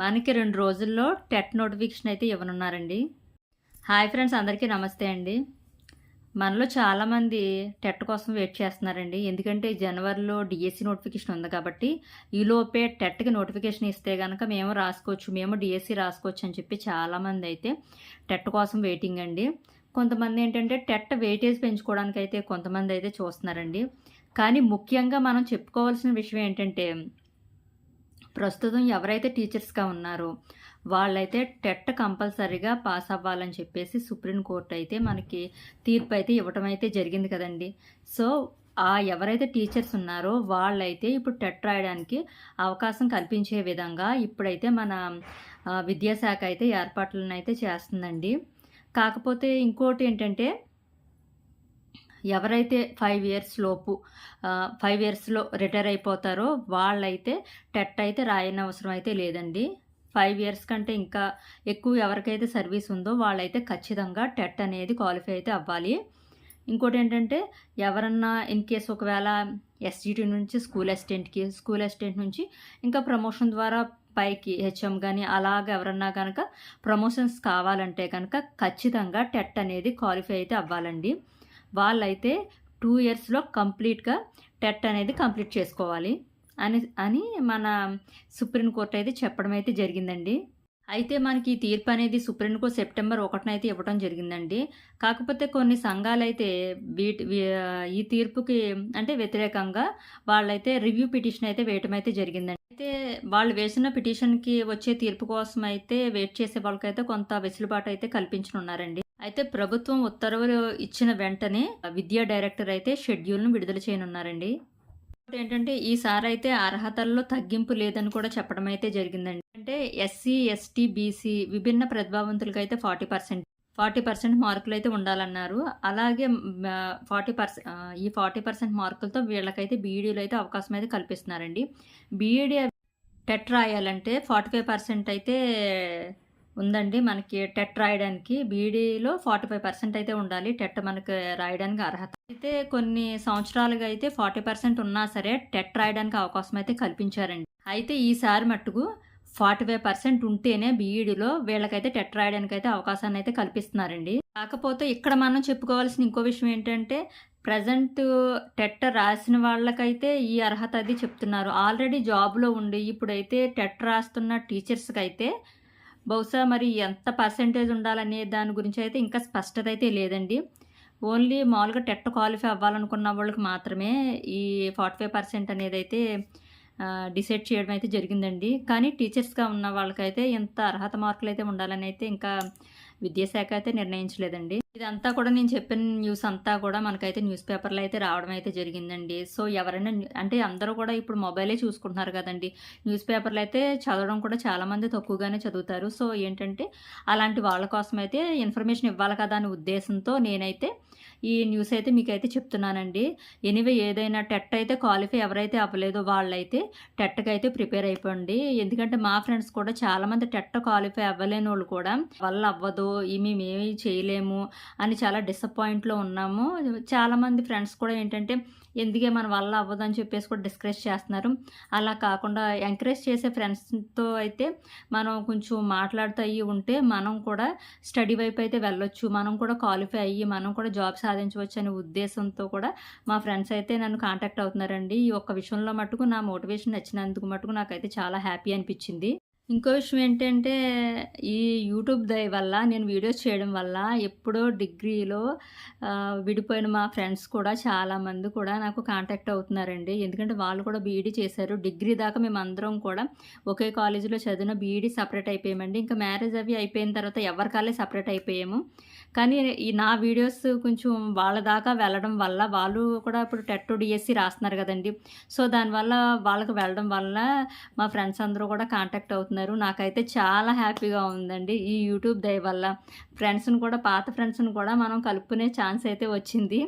మనకి రెండు రోజుల్లో టెట్ నోటిఫికేషన్ అయితే ఇవ్వనున్నారండి. హాయ్ ఫ్రెండ్స్ అందరికీ నమస్తే అండి. మనలో చాలామంది టెట్ కోసం వెయిట్ చేస్తున్నారండి. ఎందుకంటే జనవరిలో డిఎస్సి నోటిఫికేషన్ ఉంది కాబట్టి ఈలోపే టెట్కి నోటిఫికేషన్ ఇస్తే కనుక మేము రాసుకోవచ్చు మేము డిఎస్సి రాసుకోవచ్చు అని చెప్పి చాలామంది అయితే టెట్ కోసం వెయిటింగ్ అండి. కొంతమంది ఏంటంటే టెట్ వెయిటేజ్ పెంచుకోవడానికి అయితే కొంతమంది అయితే చూస్తున్నారండి. కానీ ముఖ్యంగా మనం చెప్పుకోవాల్సిన విషయం ఏంటంటే ప్రస్తుతం ఎవరైతే టీచర్స్గా ఉన్నారో వాళ్ళైతే టెట్ కంపల్సరీగా పాస్ అవ్వాలని చెప్పేసి సుప్రీంకోర్టు అయితే మనకి తీర్పు అయితే ఇవ్వటం అయితే జరిగింది కదండి. సో ఆ ఎవరైతే టీచర్స్ ఉన్నారో వాళ్ళైతే ఇప్పుడు టెట్ రాయడానికి అవకాశం కల్పించే విధంగా ఇప్పుడైతే మన విద్యాశాఖ అయితే ఏర్పాట్లను అయితే చేస్తుందండి. కాకపోతే ఇంకోటి ఏంటంటే ఎవరైతే ఫైవ్ ఇయర్స్ లోపు ఫైవ్ ఇయర్స్లో రిటైర్ అయిపోతారో వాళ్ళైతే టెట్ అయితే రాయనవసరం అయితే లేదండి. ఫైవ్ ఇయర్స్ కంటే ఇంకా ఎక్కువ ఎవరికైతే సర్వీస్ ఉందో వాళ్ళైతే ఖచ్చితంగా టెట్ అనేది క్వాలిఫై అయితే అవ్వాలి. ఇంకోటి ఏంటంటే ఎవరన్నా ఇన్ కేస్ ఒకవేళ ఎస్జిటి నుంచి స్కూల్ అసిస్టెంట్కి స్కూల్ అసిస్టెంట్ నుంచి ఇంకా ప్రమోషన్ ద్వారా పైకి హెచ్ఎం కానీ అలాగ ఎవరన్నా కనుక ప్రమోషన్స్ కావాలంటే కనుక ఖచ్చితంగా టెట్ అనేది క్వాలిఫై అయితే అవ్వాలండి. వాళ్ళైతే టూ ఇయర్స్లో కంప్లీట్గా టెట్ అనేది కంప్లీట్ చేసుకోవాలి అని అని మన సుప్రీంకోర్టు అయితే చెప్పడం అయితే జరిగిందండి. అయితే మనకి ఈ తీర్పు అనేది సుప్రీంకోర్టు సెప్టెంబర్ ఒకటిన అయితే ఇవ్వడం జరిగిందండి. కాకపోతే కొన్ని సంఘాలు అయితే వీటి ఈ తీర్పుకి అంటే వ్యతిరేకంగా వాళ్ళైతే రివ్యూ పిటిషన్ అయితే వేయటం అయితే జరిగిందండి. అయితే వాళ్ళు వేసిన పిటిషన్కి వచ్చే తీర్పు కోసం అయితే వెయిట్ చేసే వాళ్ళకైతే కొంత వెసులుబాటు అయితే కల్పించనున్నారండి. అయితే ప్రభుత్వం ఉత్తర్వులు ఇచ్చిన వెంటనే విద్యా డైరెక్టర్ అయితే షెడ్యూల్ను విడుదల చేయనున్నారండి. ఏంటంటే ఈసారి అయితే అర్హతల్లో తగ్గింపు లేదని కూడా చెప్పడం అయితే జరిగిందండి. అంటే ఎస్సీ ఎస్టీ బీసీ విభిన్న ప్రతిభావంతులకు అయితే ఫార్టీ పర్సెంట్ ఫార్టీ పర్సెంట్ మార్కులు అయితే ఉండాలన్నారు. అలాగే ఫార్టీ పర్సెంట్ ఈ ఫార్టీ పర్సెంట్ మార్కులతో వీళ్ళకైతే బీఈడీలో అయితే అవకాశం అయితే కల్పిస్తున్నారండి. బీఈడీ టెట్ రాయాలంటే ఫార్టీ ఫైవ్ పర్సెంట్ అయితే ఉందండి మనకి టెట్ రాయడానికి. బీఈడీలో ఫార్టీ ఫైవ్ పర్సెంట్ అయితే ఉండాలి టెట్ మనకి రాయడానికి అర్హత. అయితే కొన్ని సంవత్సరాలుగా అయితే ఫార్టీ పర్సెంట్ ఉన్నా సరే టెట్ రాయడానికి అవకాశం అయితే కల్పించారండి. అయితే ఈసారి మట్టుకు ఫార్టీ ఫైవ్ పర్సెంట్ ఉంటేనే బీఈడీలో వీళ్ళకైతే టెట్ రాయడానికి అయితే అవకాశాన్ని అయితే కల్పిస్తున్నారండి. కాకపోతే ఇక్కడ మనం చెప్పుకోవాల్సిన ఇంకో విషయం ఏంటంటే ప్రజెంట్ టెట్ రాసిన వాళ్ళకైతే ఈ అర్హత అది చెప్తున్నారు. ఆల్రెడీ జాబ్లో ఉండి ఇప్పుడైతే టెట్ రాస్తున్న టీచర్స్కి అయితే బహుశా మరి ఎంత పర్సెంటేజ్ ఉండాలనే దాని గురించి అయితే ఇంకా స్పష్టత అయితే లేదండి. ఓన్లీ మామూలుగా టెట్ క్వాలిఫై అవ్వాలనుకున్న వాళ్ళకి మాత్రమే ఈ ఫార్టీ ఫైవ్ పర్సెంట్ అనేది అయితే డిసైడ్ చేయడం అయితే జరిగిందండి. కానీ టీచర్స్గా ఉన్న వాళ్ళకైతే ఎంత అర్హత మార్కులు అయితే ఉండాలని అయితే ఇంకా విద్యాశాఖ అయితే నిర్ణయించలేదండి. ఇదంతా కూడా నేను చెప్పిన న్యూస్ అంతా కూడా మనకైతే న్యూస్ పేపర్లో అయితే రావడం అయితే జరిగిందండి. సో ఎవరైనా అంటే అందరూ కూడా ఇప్పుడు మొబైలే చూసుకుంటున్నారు కదండి. న్యూస్ పేపర్లు అయితే చదవడం కూడా చాలామంది తక్కువగానే చదువుతారు. సో ఏంటంటే అలాంటి వాళ్ళ కోసం అయితే ఇన్ఫర్మేషన్ ఇవ్వాలి కదా అనే ఉద్దేశంతో నేనైతే ఈ న్యూస్ అయితే మీకైతే చెప్తున్నానండి. ఎనివే ఏదైనా టెట్ అయితే క్వాలిఫై ఎవరైతే అవ్వలేదో వాళ్ళైతే టెట్కి అయితే ప్రిపేర్ అయిపోండి. ఎందుకంటే మా ఫ్రెండ్స్ కూడా చాలామంది టెట్ క్వాలిఫై అవ్వలేని వాళ్ళు కూడా వల్ల అవ్వదు ఈ మేము ఏమీ చేయలేము అని చాలా డిసప్పాయింట్లో ఉన్నాము. చాలామంది ఫ్రెండ్స్ కూడా ఏంటంటే ఎందుకే మన వల్ల అవ్వదు అని చెప్పేసి కూడా డిస్కరేజ్ చేస్తున్నారు. అలా కాకుండా ఎంకరేజ్ చేసే ఫ్రెండ్స్తో అయితే మనం కొంచెం మాట్లాడుతూ అయ్యి ఉంటే మనం కూడా స్టడీ వైపు అయితే వెళ్ళొచ్చు. మనం కూడా క్వాలిఫై అయ్యి మనం కూడా జాబ్ సాధించవచ్చు అనే ఉద్దేశంతో కూడా మా ఫ్రెండ్స్ అయితే నన్ను కాంటాక్ట్ అవుతున్నారండి. ఈ ఒక్క విషయంలో మటుకు నా మోటివేషన్ నచ్చినందుకు మటుకు నాకైతే చాలా హ్యాపీ అనిపించింది. ఇంకో విషయం ఏంటంటే ఈ యూట్యూబ్ దయ వల్ల నేను వీడియోస్ చేయడం వల్ల ఎప్పుడో డిగ్రీలో విడిపోయిన మా ఫ్రెండ్స్ కూడా చాలామంది కూడా నాకు కాంటాక్ట్ అవుతున్నారండి. ఎందుకంటే వాళ్ళు కూడా బీఈడీ చేశారు. డిగ్రీ దాకా మేము అందరం కూడా ఒకే కాలేజీలో చదివిన బీఈడీ సపరేట్ అయిపోయామండి. ఇంకా మ్యారేజ్ అవి అయిపోయిన తర్వాత ఎవరికాలే సపరేట్ అయిపోయాము. కానీ ఈ నా వీడియోస్ కొంచెం వాళ్ళ దాకా వెళ్ళడం వల్ల వాళ్ళు కూడా ఇప్పుడు టెట్ డిఎస్సి రాస్తున్నారు కదండి. సో దానివల్ల వాళ్ళకి వెళ్ళడం వల్ల మా ఫ్రెండ్స్ అందరూ కూడా కాంటాక్ట్ అవుతున్నారు. నాకైతే చాలా హ్యాపీగా ఉందండి. ఈ యూట్యూబ్ దయ వల్ల ఫ్రెండ్స్ని కూడా పాత ఫ్రెండ్స్ని కూడా మనం కలుపుకునే ఛాన్స్ అయితే వచ్చింది.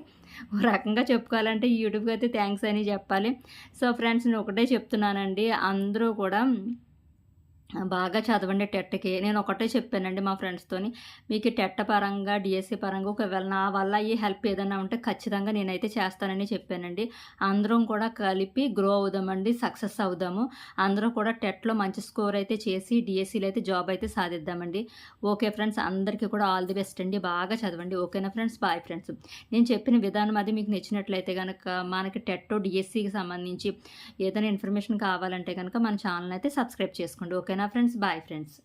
ఓ రకంగా చెప్పుకోవాలంటే ఈ యూట్యూబ్కి అయితే థ్యాంక్స్ అని చెప్పాలి. సో ఫ్రెండ్స్ నేను ఒకటే చెప్తున్నానండి. అందరూ కూడా బాగా చదవండి టెట్కి. నేను ఒకటే చెప్పానండి మా ఫ్రెండ్స్తోని మీకు టెట్ పరంగా డిఎస్సి పరంగా ఒకవేళ నా వల్ల ఈ హెల్ప్ ఏదైనా ఉంటే ఖచ్చితంగా నేనైతే చేస్తానని చెప్పానండి. అందరం కూడా కలిపి గ్రో అవుదామండి సక్సెస్ అవుదాము. అందరూ కూడా టెట్లో మంచి స్కోర్ అయితే చేసి డిఎస్సిలో అయితే జాబ్ అయితే సాధిద్దామండి. ఓకే ఫ్రెండ్స్ అందరికీ కూడా ఆల్ ది బెస్ట్ అండి. బాగా చదవండి. ఓకేనా ఫ్రెండ్స్? Bye friends. నేను చెప్పిన విధానం అది మీకు నచ్చినట్లయితే కనుక మనకి టెట్ డిఎస్సికి సంబంధించి ఏదైనా ఇన్ఫర్మేషన్ కావాలంటే కనుక మన ఛానల్ అయితే సబ్స్క్రైబ్ చేసుకోండి. ఓకేనా ఫ్రెండ్స్ బాయ్ ఫ్రెండ్స్